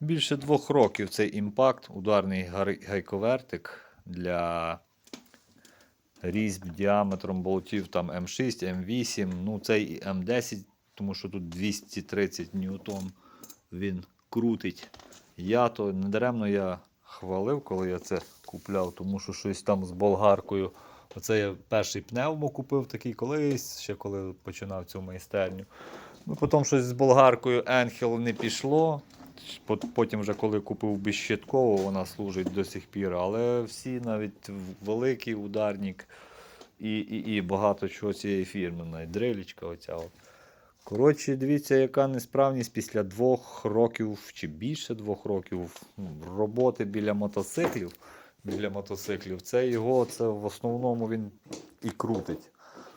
Більше двох років цей імпакт, ударний гайковертик для різьб діаметром болтів там М6, М8, ну цей і М10, тому що тут 230 ньютон він крутить. Я то недаремно я хвалив, коли я це купляв, тому що щось там з болгаркою. Оце я перший пневмо купив такий колись, ще коли починав цю майстерню. Ну, потім щось з болгаркою Енхел не пішло. Пот- Потім, вже коли купив безщитково, вона служить до сих пір. Але всі, навіть великий ударник і, і, і багато чого цієї фірми, навіть дрелічка оця. От. Коротше, дивіться, яка несправність після двох років чи більше двох років ну, роботи біля мотоциклів. Біля мотоциклів. Це його, це в основному він і крутить.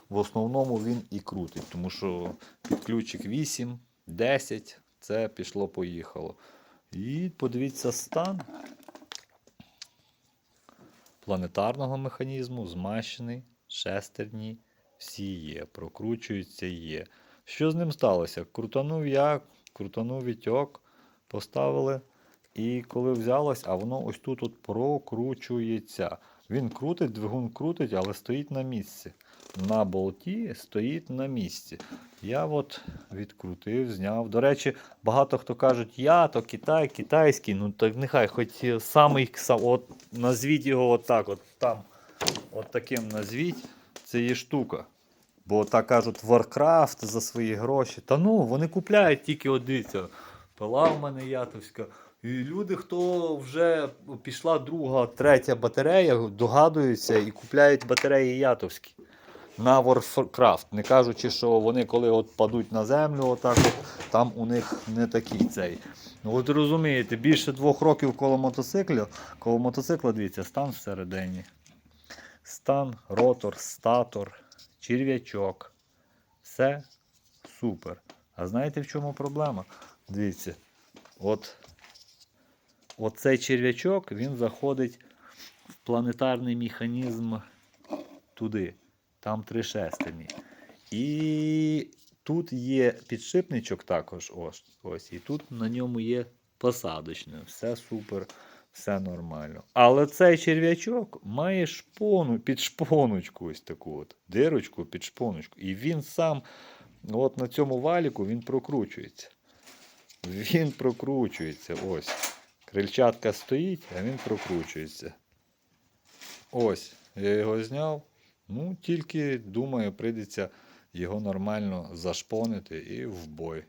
В основному він і крутить, тому що підключик 8, 10, це пішло-поїхало. І подивіться стан планетарного механізму, змащений, шестерні, всі є, прокручуються є. Що з ним сталося? Крутанув я, крутанув вітьок, поставили. І коли взялось, а воно ось тут от прокручується. Він крутить, двигун крутить, але стоїть на місці. На болті стоїть на місці. Я от відкрутив, зняв. До речі, багато хто кажуть, я то Китай, китайський. Ну так нехай, хоч самий от назвіть його отак, от там, от таким назвіть. Це є штука. Бо так кажуть, Warcraft за свої гроші. Та ну, вони купляють тільки от дивіться, пила в мене ятовська. І люди, хто вже пішла друга, третя батарея, догадуються і купляють батареї ятовські на Warcraft. Не кажучи, що вони коли от падуть на землю, отак от, там у них не такий цей. Ну от розумієте, більше двох років коло мотоцикля, коло мотоцикла, дивіться, стан всередині. Стан, ротор, статор, черв'ячок. Все супер. А знаєте в чому проблема? Дивіться, от оцей черв'ячок він заходить в планетарний механізм туди. Там три шестерні. І тут є підшипничок також. Ось, ось. І тут на ньому є посадочне. Все супер, все нормально. Але цей черв'ячок має шпону, під шпоночку ось таку от, дирочку під шпоночку. І він сам от на цьому валіку він прокручується. Він прокручується. Ось. Крильчатка стоїть, а він прокручується. Ось, я його зняв. Ну, тільки думаю, прийдеться його нормально зашпонити і в бой.